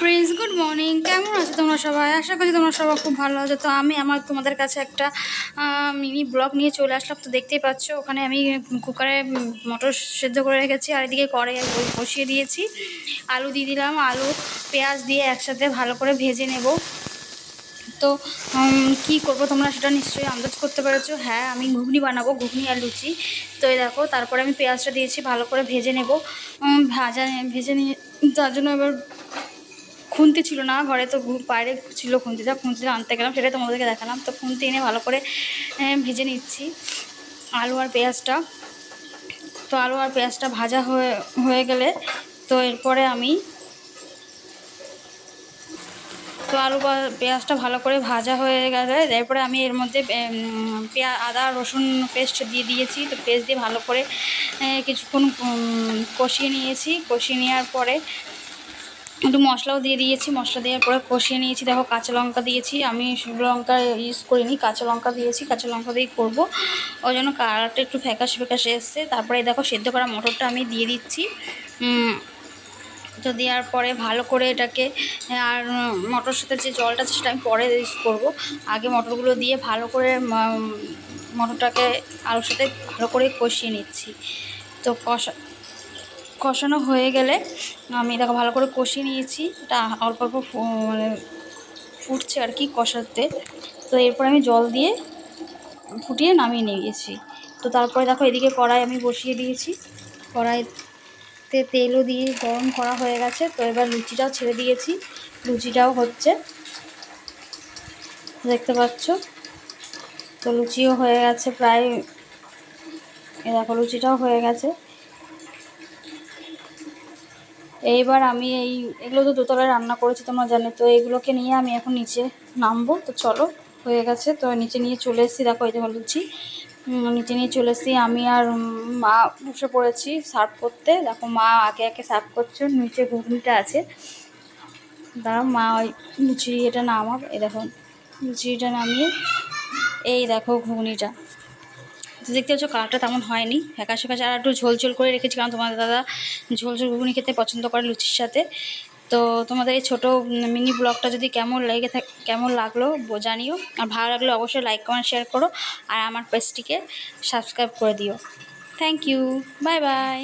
Friends good morning কেমন আছো তোমরা সবাই? আশা করি তোমরা সবাই খুব ভালো আছো। তো আমি আমার তোমাদের কাছে একটা মিনি ব্লগ নিয়ে চলে আসলাম। তো দেখতেই পাচ্ছ, ওখানে আমি কুকারে মটর সেদ্ধ করে রেখেছি, আর এদিকে কড়াই বসিয়ে দিয়েছি। আলু দিয়ে দিলাম। আলু, পেঁয়াজ দিয়ে একসাথে ভালো করে ভেজে নেব। তো কি করব তোমরা সেটা নিশ্চয়ই আন্দাজ করতে পেরেছ। হ্যাঁ আমি ঘুগনি বানাবো, ঘুগনি আর লুচি। তো এই দেখো, তারপরে আমি পেঁয়াজটা দিয়েছি, ভালো করে ভেজে নেব। ভাজা, ভেজে নিয়ে, তার জন্য এবার খুন্তি ছিল না ঘরে তো বাইরে ছিল খুন্তিটা খুন্তিটা আনতে গেলাম সেটাই তোমাদেরকে দেখালাম। তো খুন্তি এনে ভালো করে ভেজে নিচ্ছি আলু আর পেঁয়াজটা। তো আলু আর পেঁয়াজটা ভাজা হয়ে হয়ে গেলে তো এরপরে আমি তো আলু পেঁয়াজটা ভালো করে ভাজা হয়ে গেলে এরপরে আমি এর মধ্যে উম, পেঁয়া আদা রসুন পেস্ট দিয়ে দিয়েছি। তো পেস্ট দিয়ে ভালো করে কিছুক্ষণ কষিয়ে নিয়েছি। কষিয়ে নেওয়ার পরে একটু মশলাও দিয়ে দিয়েছি, মশলা দেওয়ার পরে কষিয়ে নিয়েছি। দেখো কাঁচা লঙ্কা দিয়েছি। আমি শুকনো লঙ্কা ইউজ করিনি, কাঁচা লঙ্কা দিয়েছি, কাঁচা লঙ্কা দিয়েই করব। ওই জন্য কালারটা একটু ফ্যাকাশ ফ্যাকাশে এসছে। তারপরে দেখো সেদ্ধ করা মটরটা আমি দিয়ে দিচ্ছি। তো দেওয়ার পরে ভালো করে এটাকে, আর মটর সাথে যে জলটা আছে সেটা আমি পরে ইউজ করব। আগে মটরগুলো দিয়ে ভালো করে মটরটাকে আলুর সাথে ভালো করে কষিয়ে নিচ্ছি। তো কষা কষানো হয়ে গেলে, আমি দেখো ভালো করে কষিয়ে নিয়েছি। এটা অল্প অল্প মানে ফুটছে আর কি কষাতে। তো এরপর আমি জল দিয়ে ফুটিয়ে নামিয়ে নিয়েছি। তো তারপরে দেখো এদিকে কড়াই আমি বসিয়ে দিয়েছি। কড়াইতে তেলও দিয়ে গরম করা হয়ে গেছে। তো এবার লুচিটাও ছেড়ে দিয়েছি। লুচিটাও হচ্ছে। দেখতে পাচ্ছ? তো লুচিও হয়ে গেছে প্রায়। এ দেখো লুচিটাও হয়ে গেছে। এইবার আমি এই, এগুলো তো দোতলায় রান্না করেছি তোমরা জানো, তো এগুলোকে নিয়ে আমি এখন নিচে নামবো। তো চলো, হয়ে গেছে। তো নিচে নিয়ে চলে এসেছি, দেখো এই যে বলছি নিচে নিয়ে চলে এসেছি। আমি আর মা বসে পড়েছি সার্ভ করতে। দেখো মা আগে আগে সার্ভ করছে, নিচে ঘুগনিটা আছে। দাঁড়াও, মা ওই লুচি এটা নামাব। এই দেখো লুচিটা নামিয়ে, এই দেখো ঘুগনিটা। তো দেখতে পাচ্ছ কালারটা তেমন হয়নি। ফ্যাকাশে ফ্যাকাশে আর একটু ঝোল ঝোল করে রেখেছি কারণ তোমাদের দাদা ঝোল ঝোল ঘুগনি খেতে পছন্দ করে লুচির সাথে। তো তোমাদের এই ছোটো মিনি ব্লগটা যদি কেমন লেগে থাকে কেমন লাগল জানিও। আর ভালো লাগলে অবশ্যই লাইক কমেন্ট শেয়ার করো। আর আমার পেজটিকে সাবস্ক্রাইব করে দিও। Thank you bye bye